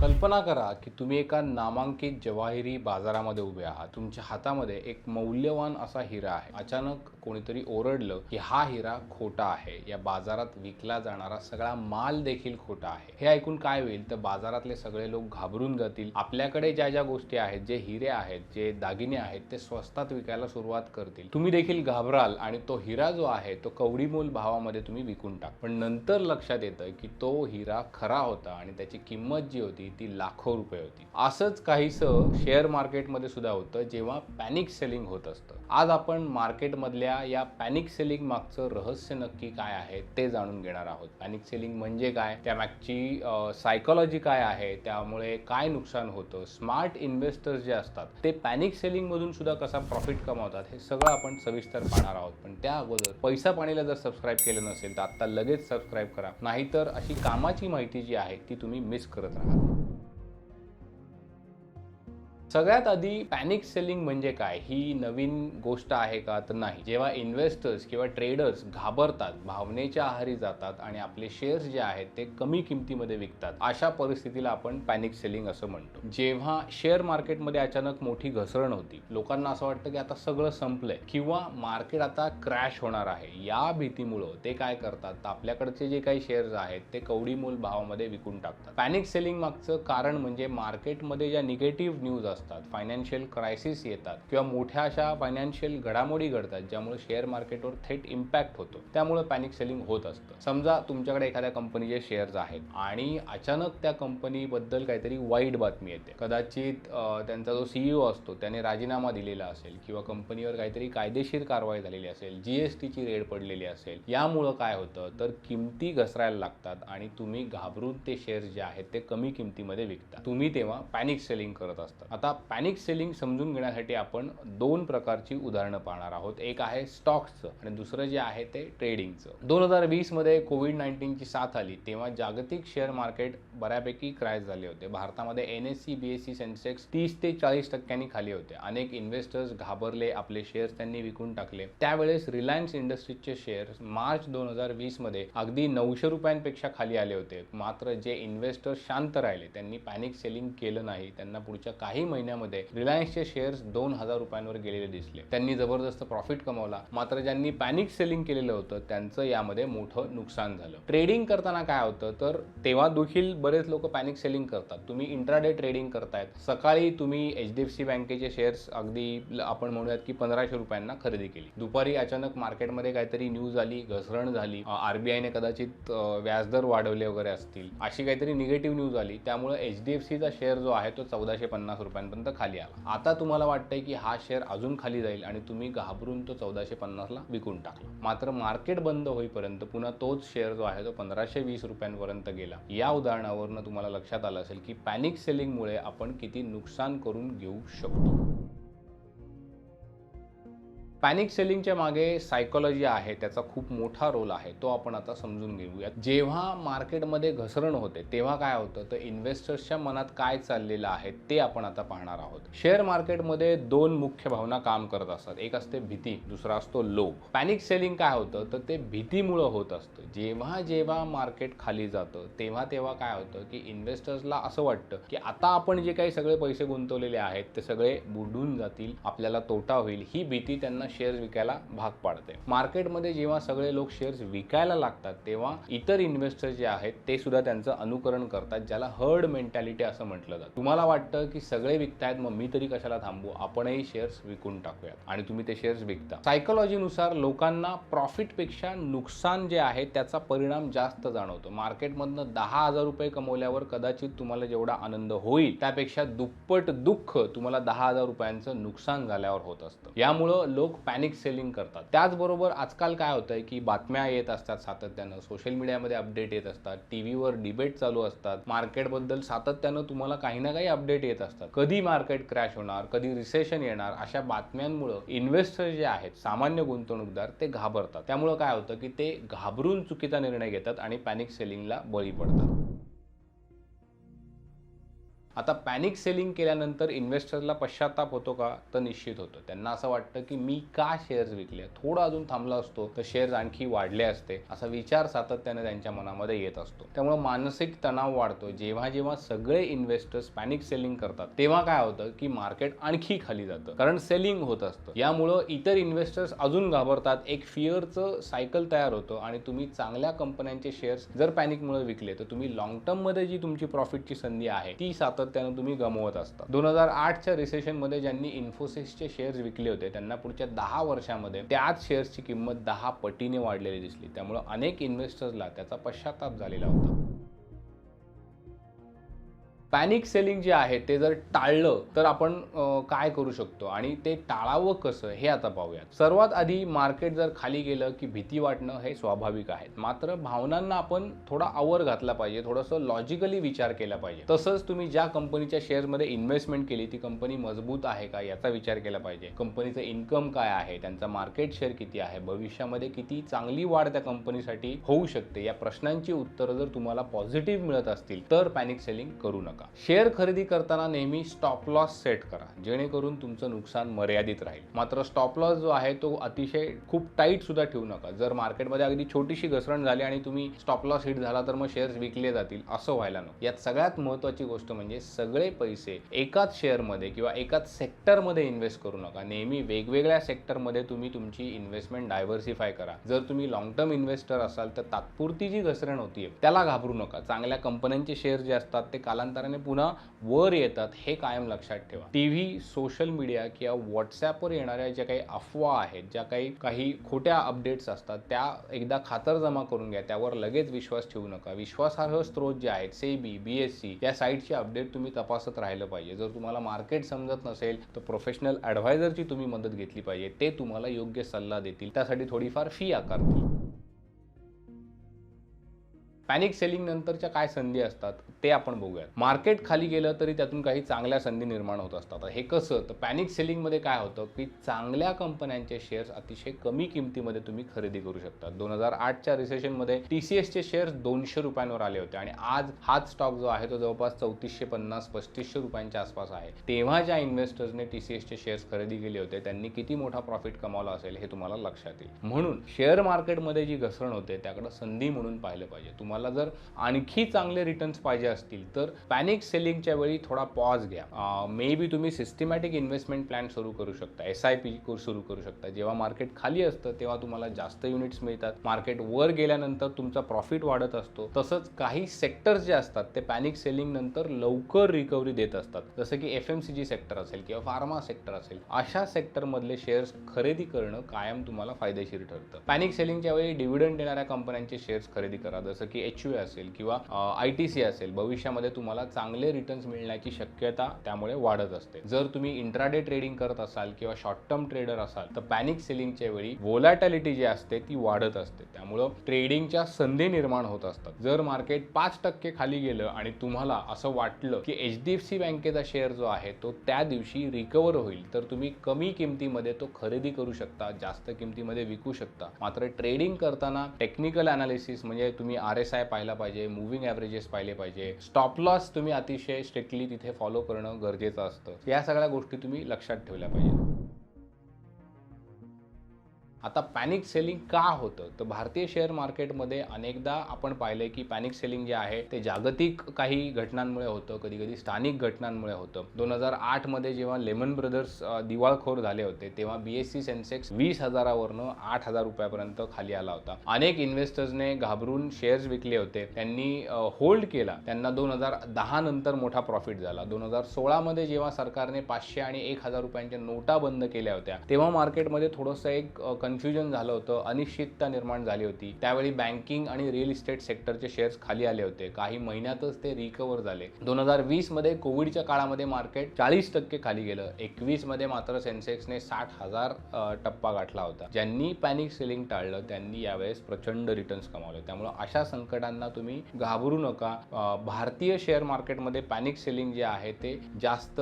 कल्पना करा की तुम्ही एका नामांकित जवाहिरी बाजारामध्ये उभे आहात. तुमच्या हातामध्ये एक मौल्यवान असा हिरा आहे. अचानक कोणीतरी ओरडलं की हा हिरा खोटा आहे. या बाजारात विकला जाणारा सगळा माल देखील खोटा आहे. हे ऐकून काय होईल? तर बाजारातले सगळे लोक घाबरून जातील. आपल्याकडे ज्या ज्या गोष्टी आहेत जे हिरे आहेत जे दागिने आहेत ते स्वस्तात विकायला सुरुवात करतील. तुम्ही देखील घाबराल आणि तो हिरा जो आहे तो कवडीमोल भावामध्ये तुम्ही विकून टाक. पण नंतर लक्षात येतं की तो हिरा खरा होता आणि त्याची किंमत जी होती ती लाखो रुपये होती. असंच काहीसं शेअर मार्केटमध्ये सुद्धा होतं जेव्हा पॅनिक सेलिंग होत असतं. आज आपण मार्केटमधल्या या पॅनिक सेलिंग मागचं रहस्य नक्की काय आहे ते जाणून घेणार आहोत. पॅनिक सेलिंग म्हणजे काय? त्या मागची सायकोलॉजी काय आहे? त्यामुळे काय नुकसान होतं? स्मार्ट इन्व्हेस्टर्स जे असतात ते पॅनिक सेलिंग मधून सुद्धा कसा प्रॉफिट कमावतात हे सगळं आपण सविस्तर पाहणार आहोत. पण त्या अगोदर पैसा पाणीला जर सबस्क्राईब केलं नसेल तर आता लगेच सबस्क्राईब करा. नाहीतर अशी कामाची माहिती जी आहे ती तुम्ही मिस करत राहा. सगळ्यात आधी पॅनिक सेलिंग म्हणजे काय? ही नवीन गोष्ट आहे का? तर नाही. जेव्हा इन्व्हेस्टर्स किंवा ट्रेडर्स घाबरतात भावनेच्या आहारी जातात आणि आपले शेअर्स जे आहेत ते कमी किमतीमध्ये विकतात अशा परिस्थितीला आपण पॅनिक सेलिंग असं म्हणतो. जेव्हा शेअर मार्केटमध्ये अचानक मोठी घसरण होती लोकांना असं वाटतं की आता सगळं संपलंय किंवा मार्केट आता क्रॅश होणार आहे या भीतीमुळं ते काय करतात? तर आपल्याकडचे जे काही शेअर्स आहेत ते कवडीमोल भावामध्ये विकून टाकतात. पॅनिक सेलिंग मागचं कारण म्हणजे मार्केटमध्ये ज्या निगेटिव्ह न्यूज असतात फायनान्शियल क्रायसिस येतात किंवा मोठ्या अशा फायनान्शियल घडामोडी घडतात ज्यामुळे शेअर मार्केटवर थेट इम्पॅक्ट होतो. त्यामुळे पॅनिक सेलिंग होत असतं. समजा तुमच्याकडे एखाद्या कंपनीचे शेअर्स आहेत आणि अचानक त्या कंपनीबद्दल काहीतरी वाईट बातमी येते. कदाचित त्यांचा जो सीईओ असतो त्याने राजीनामा दिलेला असेल किंवा कंपनीवर काहीतरी कायदेशीर कारवाई झालेली असेल जीएसटीची रेड पडलेली असेल यामुळं काय होतं? तर किमती घसरायला लागतात आणि तुम्ही घाबरून ते शेअर्स जे आहेत ते कमी किमतीमध्ये विकता. तुम्ही तेव्हा पॅनिक सेलिंग करत असता. आता पॅनिक सेलिंग समजून घेण्यासाठी आपण दोन प्रकारची उदाहरणं पाहणार आहोत. एक आहे स्टॉक्सचं आणि दुसरं जे आहे ते ट्रेडिंगचं दोन हजार वीसमध्ये कोविड नाईन्टीनची साथ आली तेव्हा जागतिक शेअर मार्केट बऱ्यापैकी क्रॅश झाले होते. भारतामध्ये N S C B S C Sensex तीस ते चाळीस टक्क्यांनी खाली होते. अनेक इन्व्हेस्टर्स घाबरले आपले शेअर्स त्यांनी विकून टाकले. त्यावेळेस रिलायन्स इंडस्ट्रीजचे शेअर्स मार्च दोन हजार वीसमध्ये अगदी नऊशे रुपयांपेक्षा खाली आले होते. मात्र जे इन्व्हेस्टर्स शांत राहिले त्यांनी पॅनिक सेलिंग केलं नाही. त्यांना पुढच्या काही महिन्यामध्ये रिलायन्सचे शेअर्स दोन हजार रुपयांवर गेलेले दिसले. त्यांनी जबरदस्त प्रॉफिट कमावला. मात्र ज्यांनी पॅनिक सेलिंग केलेलं होतं त्यांचं यामध्ये मोठं नुकसान झालं. ट्रेडिंग करताना काय होतं तर तेव्हा देखील बरेच लोक पॅनिक सेलिंग करतात. तुम्ही इंट्राडे ट्रेडिंग करतायत. सकाळी तुम्ही एच डी एफ सी बँकेचे शेअर्स अगदी आपण म्हणूयात की पंधराशे रुपयांना खरेदी केली. दुपारी अचानक मार्केटमध्ये काहीतरी न्यूज आली घसरण झाली. आरबीआयने कदाचित व्याजदर वाढवले वगैरे असतील. अशी काहीतरी निगेटिव्ह न्यूज आली. त्यामुळे एच डी एफ सीचा शेअर जो आहे तो चौदाशे पन्नास रुपयांपर्यंत खाली आला. आता तुम्हाला वाटतंय की हा शेअर अजून खाली जाईल आणि तुम्ही घाबरून तो चौदाशे पन्नासला विकून टाकला. मात्र मार्केट बंद होईपर्यंत पुन्हा तोच शेअर जो आहे तो पंधराशे वीस रुपयांपर्यंत गेला. या उदाहरणावरनं तुम्हाला लक्षात आलं असेल की पॅनिक सेलिंगमुळे आपण किती नुकसान करून घेऊ शकतो. पॅनिक सेलिंगच्या मागे सायकॉलॉजी आहे त्याचा खूप मोठा रोल आहे तो आपण आता समजून घेऊया जेव्हा मार्केटमध्ये घसरण होते तेव्हा काय होतं? तर इन्व्हेस्टर्सच्या मनात काय चाललेलं आहे ते आपण आता पाहणार आहोत. शेअर मार्केटमध्ये दोन मुख्य भावना काम करत असतात. एक असते भीती दुसरा असतो लोभ. पॅनिक सेलिंग काय होतं? तर ते भीतीमुळं होत असतं. जेव्हा जेव्हा मार्केट खाली जातं तेव्हा तेव्हा काय होतं की इन्व्हेस्टर्सला असं वाटतं की आता आपण जे काही सगळे पैसे गुंतवलेले आहेत ते सगळे बुडून जातील आपल्याला तोटा होईल. ही भीती त्यांना शेअर्स विकायला भाग पाडते. मार्केटमध्ये जेव्हा सगळे लोक शेअर्स विकायला लागतात तेव्हा इतर इन्व्हेस्टर जे आहेत ते सुद्धा त्यांचं अनुकरण करतात ज्याला हर्ड मेंटॅलिटी असं म्हटलं जातं. तुम्हाला वाटतं की सगळे विकतायत मग मी तरी कशाला थांबू? आपणही शेअर्स विकून टाकूयात आणि तुम्ही ते शेअर्स विकता. सायकोलॉजीनुसार लोकांना प्रॉफिटपेक्षा नुकसान जे आहे त्याचा परिणाम जास्त जाणवतो. मार्केटमधनं दहा हजार रुपये कमवल्यावर कदाचित तुम्हाला जेवढा आनंद होईल त्यापेक्षा दुप्पट दुःख तुम्हाला दहा हजार रुपयांचं नुकसान झाल्यावर होत असतं. यामुळं लोक पॅनिक सेलिंग करतात. त्याचबरोबर आजकाल काय होतं आहे की बातम्या येत असतात सातत्यानं. सोशल मीडियामध्ये अपडेट येत असतात. टी व्हीवर डिबेट चालू असतात. मार्केटबद्दल सातत्यानं तुम्हाला काही ना काही अपडेट येत असतात. कधी मार्केट क्रॅश होणार? कधी रिसेशन येणार? अशा बातम्यांमुळं इन्व्हेस्टर जे आहेत सामान्य गुंतवणूकदार ते घाबरतात. त्यामुळं काय होतं की ते घाबरून चुकीचा निर्णय घेतात आणि पॅनिक सेलिंगला बळी पडतात. आता पॅनिक सेलिंग केल्यानंतर इन्व्हेस्टरला पश्चाताप होतो का? तर निश्चित होतो. त्यांना असं वाटतं की मी का शेअर्स विकले? थोडं अजून थांबला असतो तर शेअर्स आणखी वाढले असते असा विचार सातत्याने त्यांच्या मनामध्ये येत असतो. त्यामुळे मानसिक तणाव वाढतो. जेव्हा जेव्हा सगळे इन्व्हेस्टर्स पॅनिक सेलिंग करतात तेव्हा काय होतं की मार्केट आणखी खाली जातं. कारण सेलिंग होत असतं. यामुळं इतर इन्व्हेस्टर्स अजून घाबरतात. एक फिअरचं सायकल तयार होतं आणि तुम्ही चांगल्या कंपन्यांचे शेअर्स जर पॅनिकमुळे विकले तर तुम्ही लॉंग टर्ममध्ये जी तुमची प्रॉफिटची संधी आहे ती सातत्यानं तुम्ही गमवत असता. दोन हजार आठच्या रिसेशनमध्ये ज्यांनी इन्फोसिसचे शेअर्स विकले होते त्यांना पुढच्या दहा वर्षामध्ये त्याच शेअर्सची किंमत दहा पटीने वाढलेली दिसली. त्यामुळे अनेक इन्व्हेस्टर्सला त्याचा पश्चाताप झालेला होता. पॅनिक सेलिंग जे आहे ते जर टाळलं तर आपण काय करू शकतो? आणि ते टाळावं कसं हे आता पाहूयात. सर्वात आधी मार्केट जर खाली गेलं की भीती वाटणं हे स्वाभाविक आहे मात्र भावनांना आपण थोडा आवर घातला पाहिजे थोडंसं लॉजिकली विचार केला पाहिजे. तसंच तुम्ही ज्या कंपनीच्या शेअरमध्ये इन्व्हेस्टमेंट केली ती कंपनी मजबूत आहे का याचा विचार केला पाहिजे. कंपनीचं इन्कम काय आहे त्यांचा मार्केट शेअर किती आहे भविष्यामध्ये किती चांगली वाढ त्या कंपनीसाठी होऊ शकते या प्रश्नांची उत्तरं जर तुम्हाला पॉझिटिव्ह मिळत असतील तर पॅनिक सेलिंग करू नका. शेअर खरेदी करताना नेहमी स्टॉप लॉस सेट करा. जेणेकरून तुमचं नुकसान मर्यादित राहील. मात्र स्टॉप लॉस जो आहे तो अतिशय खूप टाईट सुद्धा ठेवू नका. जर मार्केटमध्ये अगदी छोटीशी घसरण झाली आणि तुम्ही स्टॉप लॉस हिट झाला तर मग शेअर्स विकले जातील असं व्हायला नको. यात सगळ्यात महत्त्वाची गोष्ट म्हणजे सगळे पैसे एकाच शेअरमध्ये किंवा एकाच सेक्टरमध्ये इन्व्हेस्ट करू नका. नेहमी वेगवेगळ्या सेक्टरमध्ये तुम्ही तुमची इन्व्हेस्टमेंट डायव्हर्सिफाय करा. जर तुम्ही लॉंग टर्म इन्व्हेस्टर असाल तर तात्पुरती जी घसरण होतीये त्याला घाबरू नका. चांगल्या कंपन्यांचे शेअर जे असतात ते कालांतर कालांतराने पुन्हा वर येतात हे कायम लक्षात ठेवा. टी व्ही सोशल मीडिया किंवा व्हॉट्सॲपवर येणाऱ्या ज्या काही अफवा आहेत ज्या काही काही खोट्या अपडेट्स असतात त्या एकदा खातरजमा करून घ्या. त्यावर लगेच विश्वास ठेवू नका. विश्वासार्ह स्रोत जे आहेत सेबी बी एस सी या साईटचे अपडेट तुम्ही तपासत राहिलं पाहिजे. जर तुम्हाला मार्केट समजत नसेल तर प्रोफेशनल ॲडवायझरची तुम्ही मदत घेतली पाहिजे. ते तुम्हाला योग्य सल्ला देतील. त्यासाठी थोडीफार फी आकारतील. पॅनिक सेलिंग नंतरच्या काय संधी असतात ते आपण बघूयात. मार्केट खाली गेलं तरी त्यातून काही चांगल्या संधी निर्माण होत असतात. हे कसं? तर पॅनिक सेलिंगमध्ये काय होतं की चांगल्या कंपन्यांचे शेअर्स अतिशय कमी किमतीमध्ये तुम्ही खरेदी करू शकता. दोन हजार आठच्या रिसेशनमध्ये टी सी एसचे शेअर्स दोनशे रुपयांवर आले होते आणि आज हाच स्टॉक जो आहे तो जवळपास चौतीसशे पन्नास पस्तीसशे रुपयांच्या आसपास आहे. तेव्हा ज्या इन्व्हेस्टर्सने टी सी एसचे शेअर्स खरेदी केले होते त्यांनी किती मोठा प्रॉफिट कमावला असेल हे तुम्हाला लक्षात येईल. म्हणून शेअर मार्केटमध्ये जी घसरण होते त्याकडे संधी म्हणून पाहिलं पाहिजे. तुम्हाला जर आणखी चांगले रिटर्न्स पाहिजे असतील तर पॅनिक सेलिंगच्या वेळी थोडा पॉज घ्या. मे बी तुम्ही सिस्टमॅटिक इन्व्हेस्टमेंट प्लॅन सुरू करू शकता एस आय पी कोर्स सुरू करू शकता. जेव्हा मार्केट खाली असतं तेव्हा तुम्हाला जास्त युनिट्स मिळतात. मार्केट वर गेल्यानंतर तुमचा प्रॉफिट वाढत असतो. तसंच काही सेक्टर्स जे असतात ते पॅनिक सेलिंग नंतर लवकर रिकव्हरी देत असतात. जसं की F M C G sector असेल किंवा फार्मा सेक्टर असेल अशा सेक्टरमधले शेअर्स खरेदी करणं कायम तुम्हाला फायदेशीर ठरतं. पॅनिक सेलिंगच्या वेळी डिव्हिडंड देणाऱ्या कंपन्यांचे शेअर्स खरेदी करा. जसं की एच यू असेल किंवा आय टी सी असेल भविष्यामध्ये तुम्हाला चांगले रिटर्न्स मिळण्याची शक्यता त्यामुळे वाढत असते. जर तुम्ही इंट्राडे ट्रेडिंग करत असाल किंवा शॉर्ट टर्म ट्रेडर असाल तर पॅनिक सेलिंगच्या वेळी वोलॅटॅलिटी जी असते ती वाढत असते. त्यामुळं ट्रेडिंगच्या संधी निर्माण होत असतात. जर मार्केट पाच टक्के खाली गेलं आणि तुम्हाला असं वाटलं की एच डी एफ सी बँकेचा शेअर जो आहे तो त्या दिवशी रिकवर होईल तर तुम्ही कमी किमतीमध्ये तो खरेदी करू शकता जास्त किमतीमध्ये विकू शकता. मात्र ट्रेडिंग करताना टेक्निकल अनालिसिस म्हणजे तुम्ही आर एस आय पाहिला पाहिजे मुव्हिंग ॲव्हरेजेस पाहिले पाहिजे. स्टॉप लॉस तुम्ही अतिशय स्ट्रिक्टली तिथे फॉलो करणं गरजेचं असतं. या सगळ्या गोष्टी तुम्ही लक्षात ठेवल्या पाहिजेत. आता पॅनिक सेलिंग का होतं? तर भारतीय शेअर मार्केटमध्ये अनेकदा आपण पाहिलंय की पॅनिक सेलिंग जे आहे ते जागतिक काही घटनांमुळे होतं. कधी कधी स्थानिक घटनांमुळे होतं. दोन हजार आठमध्ये जेव्हा लेमन ब्रदर्स दिवाळखोर झाले होते तेव्हा बी एस सी सेन्सेक्स वीस हजारावरनं आठ हजार रुपयापर्यंत खाली आला होता. अनेक इन्व्हेस्टर्सने घाबरून शेअर्स विकले होते. त्यांनी होल्ड केला. त्यांना दोन हजार दहा नंतर मोठा प्रॉफिट झाला. दोन हजार सोळामध्ये जेव्हा सरकारने पाचशे आणि एक हजार रुपयांच्या नोटा बंद केल्या होत्या तेव्हा मार्केटमध्ये थोडंसं एक कन्फ्युजन झालं होतं अनिश्चितता निर्माण झाली होती. त्यावेळी बँकिंग आणि रिअल इस्टेट सेक्टरचे शेअर्स खाली आले होते. काही महिन्यातच ते रिकवर झाले. दोन हजार वीसमध्ये कोविडच्या काळामध्ये मार्केट चाळीस टक्के खाली गेलं. एकवीसमध्ये मात्र सेन्सेक्सने साठ हजार टप्पा गाठला होता. ज्यांनी पॅनिक सेलिंग टाळलं त्यांनी यावेळेस प्रचंड रिटर्न्स कमावले. त्यामुळे अशा संकटांना तुम्ही घाबरू नका. भारतीय शेअर मार्केटमध्ये पॅनिक सेलिंग जे आहे ते जास्त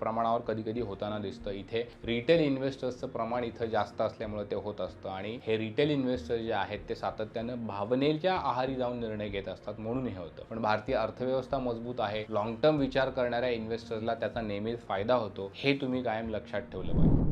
प्रमाणावर कधी कधी होताना दिसतं. इथे रिटेल इन्व्हेस्टर्सचं प्रमाण इथं जास्त असल्यामुळे ते होत असतं. आणि हे रिटेल इन्व्हेस्टर जे आहेत ते सातत्यानं भावनेच्या आहारी जाऊन निर्णय घेत असतात म्हणून हे होतं. पण भारतीय अर्थव्यवस्था मजबूत आहे. लॉंग टर्म विचार करणाऱ्या इन्व्हेस्टर्सला त्याचा नेहमीच फायदा होतो. हे तुम्ही कायम लक्षात ठेवलं पाहिजे.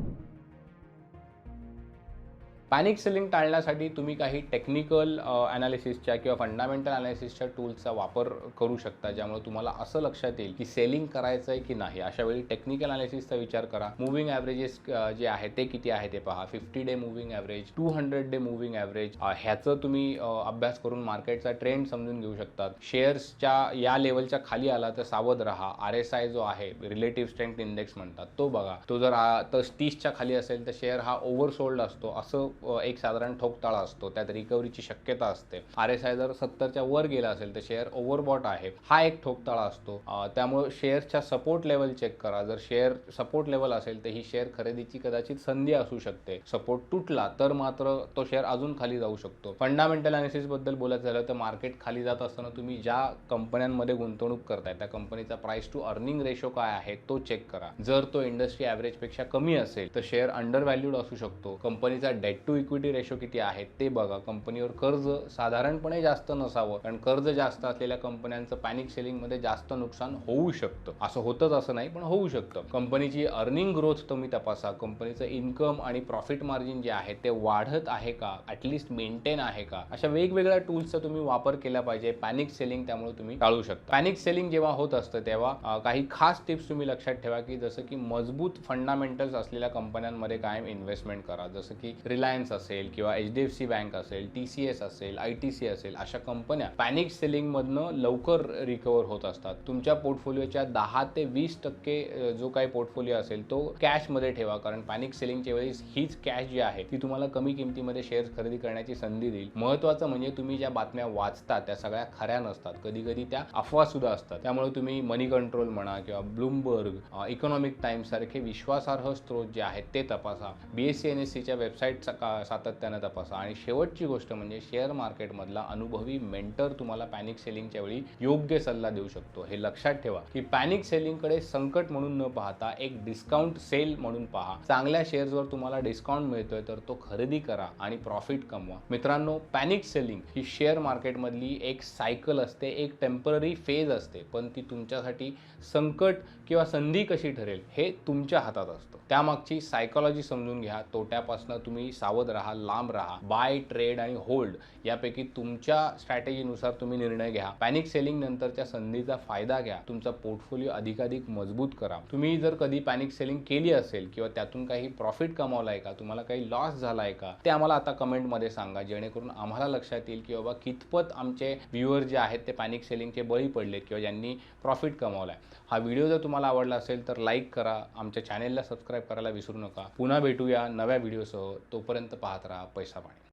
पॅनिक सेलिंग टाळण्यासाठी तुम्ही काही टेक्निकल अनालिसिसच्या किंवा फंडामेंटल अनालिसिसच्या टूल्सचा वापर करू शकता ज्यामुळे तुम्हाला असं लक्षात येईल की सेलिंग करायचं आहे की नाही. अशा वेळी टेक्निकल अनालिसिसचा विचार करा. मुव्हिंग ॲव्हरेजेस जे आहे ते किती आहे ते पहा. Fifty day moving average two hundred day moving average ह्याचं तुम्ही अभ्यास करून मार्केटचा ट्रेंड समजून घेऊ शकतात. शेअर्सच्या या लेवलच्या खाली आला तर सावध राहा. आर एस आय जो आहे रिलेटिव्ह स्ट्रेंथ इंडेक्स म्हणतात तो बघा. तो जर तर तीसच्या खाली असेल तर शेअर हा ओव्हरसोल्ड असतो. असं एक साधारण ठोकताळा असतो त्यात रिकव्हरीची शक्यता असते. आर एस आय जर सत्तरच्या वर गेला असेल तर शेअर ओव्हरबॉट आहे. हा एक ठोकताळा असतो. त्यामुळे शेअरच्या सपोर्ट लेवल चेक करा. जर शेअर सपोर्ट लेवल असेल तर ही शेअर खरेदीची कदाचित संधी असू शकते. सपोर्ट तुटला तर मात्र तो शेअर अजून खाली जाऊ शकतो. फंडामेंटल अनालिसिसबद्दल बोलायचं झालं तर मार्केट खाली जात असताना तुम्ही ज्या कंपन्यांमध्ये गुंतवणूक करताय त्या कंपनीचा प्राइस टू अर्निंग रेशो काय आहे तो चेक करा. जर तो इंडस्ट्री ॲव्हरेजपेक्षा कमी असेल तर शेअर अंडर व्हॅल्यूड असू शकतो. कंपनीचा डेट टू इक्विटी रेशो किती आहे ते बघा. कंपनीवर कर्ज साधारणपणे जास्त नसावं कारण कर्ज जास्त असलेल्या कंपन्यांचं पॅनिक सेलिंगमध्ये जास्त नुकसान होऊ शकतं. असं होतच असं नाही पण होऊ शकतं. कंपनीची अर्निंग ग्रोथ तुम्ही तपासा. कंपनीचं इन्कम आणि प्रॉफिट मार्जिन जे आहे ते वाढत आहे का? ॲटलिस्ट मेंटेन आहे का? अशा वेगवेगळ्या टूल्सचा तुम्ही वापर केला पाहिजे. पॅनिक सेलिंग त्यामुळे तुम्ही टाळू शकता. पॅनिक सेलिंग जेव्हा होत असतं तेव्हा काही खास टिप्स तुम्ही लक्षात ठेवा की जसं की मजबूत फंडामेंटल्स असलेल्या कंपन्यांमध्ये कायम इन्व्हेस्टमेंट करा. जसं की रिलायन्स असेल किंवा H D F C bank असेल टी सी एस असेल आय टी सी असेल अशा कंपन्या पॅनिक सेलिंगमधनं लवकर रिकवर होत असतात. तुमच्या पोर्टफोलिओच्या दहा ते वीस टक्के जो काही पोर्टफोलिओ असेल तो कॅशमध्ये ठेवा. कारण पॅनिक सेलिंगच्या वेळेस हीच कॅश जी आहे ती तुम्हाला कमी किमतीमध्ये शेअर्स खरेदी करण्याची संधी देईल. महत्त्वाचं म्हणजे तुम्ही ज्या बातम्या वाचता त्या सगळ्या खऱ्या नसतात. कधी कधी त्या अफवा सुद्धा असतात. त्यामुळे तुम्ही मनी कंट्रोल म्हणा किंवा ब्लूमबर्ग इकॉनॉमिक टाइम्स सारखे विश्वासार्ह स्रोत जे आहेत ते तपासा. B S C N S सीच्या वेबसाईट सातत्यानं तपासा. आणि शेवटची गोष्ट म्हणजे शेअर मार्केटमधला अनुभवी मेंटर तुम्हाला पॅनिक सेलिंगच्या वेळी योग्य सल्ला देऊ शकतो. हे लक्षात ठेवा की पॅनिक सेलिंगकडे संकट म्हणून न पाहता एक डिस्काउंट सेल म्हणून पहा. चांगल्या शेअर्सवर तुम्हाला डिस्काउंट मिळतोय तर तो खरेदी करा आणि प्रॉफिट कमवा. मित्रांनो पॅनिक सेलिंग ही शेअर मार्केटमधली एक सायकल असते एक टेंपररी फेज असते. पण ती तुमच्यासाठी संकट किंवा संधी कशी ठरेल हे तुमच्या हातात असतं. त्यामागची सायकॉलॉजी समजून घ्या. तोट्यापासून तुम्ही सावध राहा लांब राहा. बाय ट्रेड आणि होल्ड यापैकी तुमच्या स्ट्रॅटेजीनुसार तुम्ही निर्णय घ्या. पॅनिक सेलिंग नंतरच्या संधीचा फायदा घ्या. तुमचा पोर्टफोलिओ अधिकाधिक मजबूत करा. तुम्ही जर कधी पॅनिक सेलिंग केली असेल किंवा त्यातून काही प्रॉफिट कमावलाय का तुम्हाला काही लॉस झालाय का ते आम्हाला आता कमेंटमध्ये सांगा. जेणेकरून आम्हाला लक्षात येईल की बाबा कितपत आमचे व्ह्युअर जे आहेत ते पॅनिक सेलिंगचे बळी पडलेत किंवा ज्यांनी प्रॉफिट कमावलाय. हा व्हिडिओ जर तुम्हाला आवडला असेल तर लाईक करा. आमच्या चॅनेलला सबस्क्राईब करायला विसरू नका. पुन्हा भेटूया नव्या व्हिडिओसह तोपर्यंत शेवटपर्यंत पाहत राहा पैसा पाणी.